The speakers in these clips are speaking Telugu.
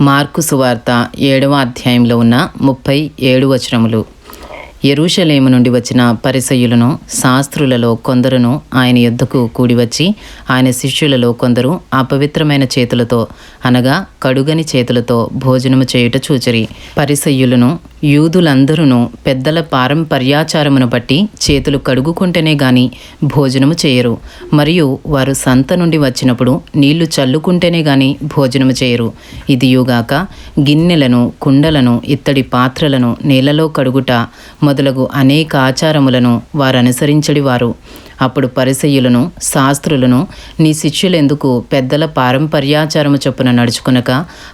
మార్కు సువార్త ఏడవ అధ్యాయంలో ఉన్న ముప్పై ఏడు వచనములు. ఎరూషలేము నుండి వచ్చిన పరిసయులను శాస్త్రులలో కొందరును ఆయన యుద్ధకు కూడివచ్చి ఆయన శిష్యులలో కొందరు అపవిత్రమైన చేతులతో అనగా కడుగని చేతులతో భోజనము చేయుట చూచరి. పరిసయ్యులను యూదులందరూ పెద్దల పారంపర్యాచారమును బట్టి చేతులు కడుగుకుంటేనే గాని భోజనము చేయరు. మరియు వారు సంత నుండి వచ్చినప్పుడు నీళ్ళు చల్లుకుంటేనే గాని భోజనము చేయరు. ఇదియుగాక గిన్నెలను కుండలను ఇత్తడి పాత్రలను నీళ్ళలో కడుగుట మొదలగు అనేక ఆచారములను వారు అనుసరించడి వారు అప్పుడు పరిసయ్యులను శాస్త్రులను నీ శిష్యులెందుకు పెద్దల పారంపర్యాచారము చొప్పున నడుచుకునక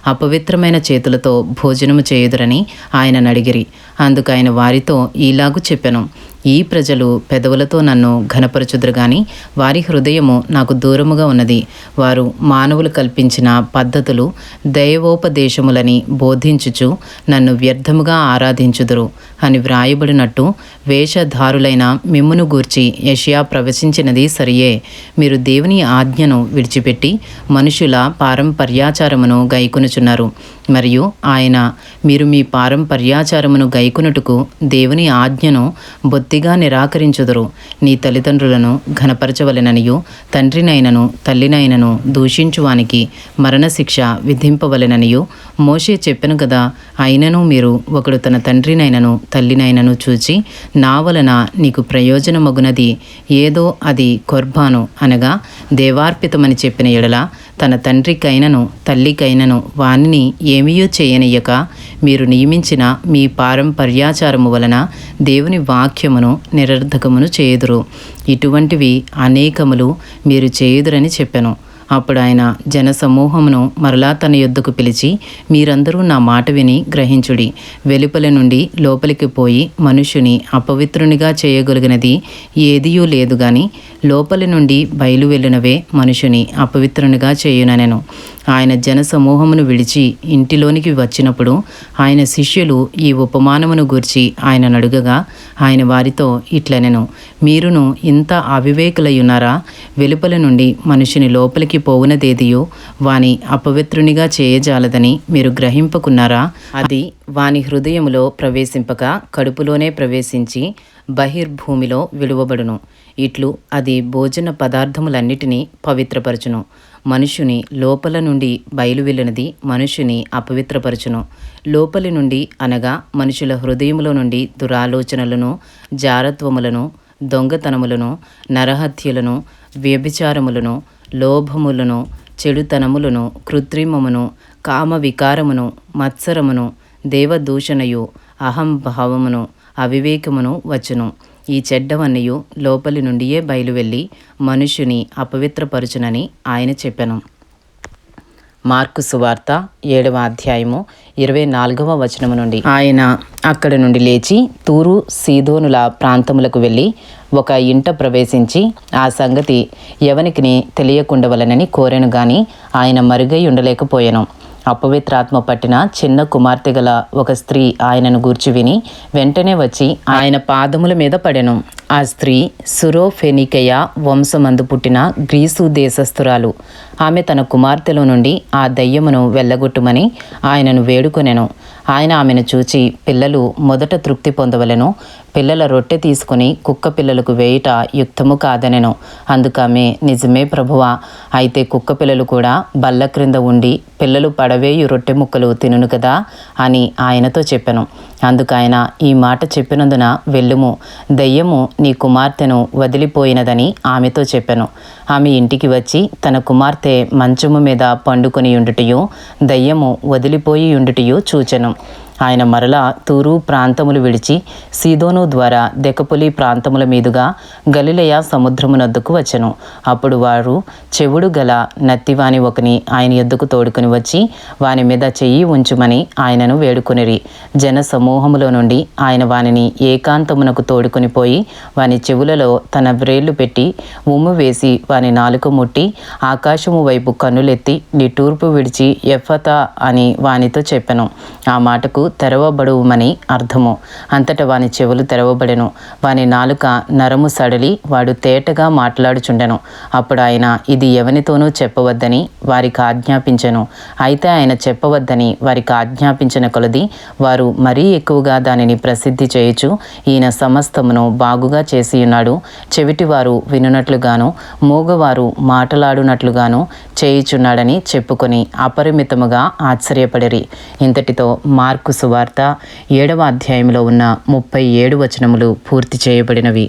అపవిత్రమైన చేతులతో భోజనము చేయుదురని ఆయన అడిగిరి అందుకు ఆయన వారితో ఈలాగు చెప్పెను. ఈ ప్రజలు పెదవులతో నన్ను ఘనపరచుదురు గాని వారి హృదయము నాకు దూరముగా ఉన్నది. వారు మానవులు కల్పించిన పద్ధతులు దైవోపదేశములని బోధించుచు నన్ను వ్యర్థముగా ఆరాధించుదురు. అని వ్రాయబడినట్టు వేషధారులైన మిమ్మును గూర్చి యషియా ప్రవచించినది సరియే. మీరు దేవుని ఆజ్ఞను విడిచిపెట్టి మనుషుల పారంపర్యాచారమును గైకొనుచున్నారు. మరియు ఆయన మీరు మీ పారంపర్యాచారమును గైకొనుటకు దేవుని ఆజ్ఞను బొత్తిగా నిరాకరించుదురు. నీ తల్లిదండ్రులను ఘనపరచవలెననియు తండ్రినైనను తల్లినైనను దూషించువానికి మరణశిక్ష విధింపవలెననియు. మోషే చెప్పెను కదా అయినను మీరు ఒకడు తన తండ్రినైనను తల్లినైనను చూచి నా వలన నీకు ప్రయోజనమగునది ఏదో అది కొర్బాను అనగా దేవార్పితమని చెప్పిన ఎడల తన తండ్రికైనను తల్లికైనను వానిని ఏమీయో చేయనీయక మీరు నియమించిన మీ పారంపర్యాచారము వలన దేవుని వాక్యమును నిరర్ధకమును చేయుదురు. ఇటువంటివి అనేకములు మీరు చేయుదురని చెప్పెను. అప్పుడు ఆయన జనసమూహమును మరలా తన యొద్దకు పిలిచి మీరందరూ నా మాట విని గ్రహించుడి. వెలుపల నుండి లోపలికి పోయి మనుషుని అపవిత్రునిగా చేయగలిగినది ఏదియూ లేదు గాని లోపలి నుండి బయలు వెళ్ళినవే మనుషుని అపవిత్రునిగా చేయుననెను. ఆయన జనసమూహమును విడిచి ఇంటిలోనికి వచ్చినప్పుడు ఆయన శిష్యులు ఈ ఉపమానమును గూర్చి ఆయన నడుగగా ఆయన వారితో ఇట్లనెను. మీరును ఇంత అవివేకులయ్యున్నారా? వెలుపల నుండి మనుషుని లోపలికి పోవునదేదియో వాని అపవిత్రునిగా చేయజాలదని మీరు గ్రహింపకున్నారా? అది వాని హృదయములో ప్రవేశింపక కడుపులోనే ప్రవేశించి బహిర్భూమిలో విలువబడును. ఇట్లు అది భోజన పదార్థములన్నిటినీ పవిత్రపరచును. మనుషుని లోపల నుండి బయలు వెళ్ళినది మనుషుని అపవిత్రపరచును. లోపలి నుండి అనగా మనుషుల హృదయములో నుండి దురాలోచనలను జారత్వములను దొంగతనములను నరహత్యలను వ్యభిచారములను లోభములను చెడుతనములను కృత్రిమమును కామ వికారమును మత్సరమును దేవదూషణయు అహంభావమును అవివేకమును వచ్చును. ఈ చెడ్డవన్నయు లోపలి నుండియే బయలువెళ్ళి మనుషుని అపవిత్రపరుచునని ఆయన చెప్పెను. మార్కు సువార్త ఏడవ అధ్యాయము ఇరవై నాలుగవ వచనము నుండి. ఆయన అక్కడి నుండి లేచి తూరు సీదోనుల ప్రాంతములకు వెళ్ళి ఒక ఇంట ప్రవేశించి ఆ సంగతి ఎవనికిని తెలియకుండవలనని కోరెను గాని ఆయన మరుగై ఉండలేకపోయాను. అపవిత్రాత్మ పట్టిన చిన్న కుమార్తె గల ఒక స్త్రీ ఆయనను గూర్చి విని వెంటనే వచ్చి ఆయన పాదముల మీద పడెను. ఆ స్త్రీ సురోఫెనికయ వంశమందు పుట్టిన గ్రీసు దేశస్థురాలు. ఆమె తన కుమార్తెలో నుండి ఆ దయ్యమును వెళ్ళగొట్టుమని ఆయనను వేడుకొనెను. ఆయన ఆమెను చూచి పిల్లలు మొదట తృప్తి పొందవలెను. పిల్లల రొట్టె తీసుకుని కుక్క పిల్లలకు వేయుట యుక్తము కాదనెను. అందుకమే నిజమే ప్రభువా. అయితే కుక్క పిల్లలు కూడా బల్ల క్రింద ఉండి పిల్లలు పడవేయు రొట్టె ముక్కలు తినును కదా అని ఆయనతో చెప్పెను. అందుకైన ఈ మాట చెప్పినందున వెళ్ళుము. దయ్యము నీ కుమార్తెను వదిలిపోయినదని ఆమెతో చెప్పెను. ఆమె ఇంటికి వచ్చి తన కుమార్తె మంచము మీద పండుకొని ఉండుటయు దయ్యము వదిలిపోయి ఉండుటయు చూచెను. ఆయన మరలా తూరు ప్రాంతములు విడిచి సీదోను ద్వారా దెకపులి ప్రాంతముల మీదుగా గలిలయ సముద్రమునొద్దకు వచ్చెను. అప్పుడు వారు చెవుడు గల నత్తివాని ఒకని ఆయన ఎద్దుకు తోడుకుని వచ్చి వాని మీద చెయ్యి ఉంచుమని ఆయనను వేడుకొనిరి. జన సమూహములో నుండి ఆయన వానిని ఏకాంతమునకు తోడుకుని పోయి వాని చెవులలో తన వ్రేళ్ళు పెట్టి ఉమ్ము వేసి వాని నాలుక ముట్టి ఆకాశము వైపు కన్నులెత్తి నిట్టూర్పు విడిచి ఎఫత అని వానితో చెప్పెను. ఆ మాటకు తెరవబడవుమని అర్థము. అంతట వాని చెవులు తెరవబడెను. వాని నాలుక నరము సడలి వాడు తేటగా మాట్లాడుచుండెను. అప్పుడు ఆయన ఇది ఎవనితోనూ చెప్పవద్దని వారికి ఆజ్ఞాపించెను. అయితే ఆయన చెప్పవద్దని వారికి ఆజ్ఞాపించిన కొలది వారు మరీ ఎక్కువగా దానిని ప్రసిద్ధి చేయుచు ఈయన సమస్తమును బాగుగా చేసి ఉన్నాడు చెవిటివారు వినునట్లుగాను మూగవారు మాటలాడునట్లుగాను చేయుచున్నాడని చెప్పుకొని అపరిమితముగా ఆశ్చర్యపడిరి. ఇంతటితో మార్కు సువార్త ఏడవ అధ్యాయంలో ఉన్న ముప్పై ఏడు వచనములు పూర్తి చేయబడినవి.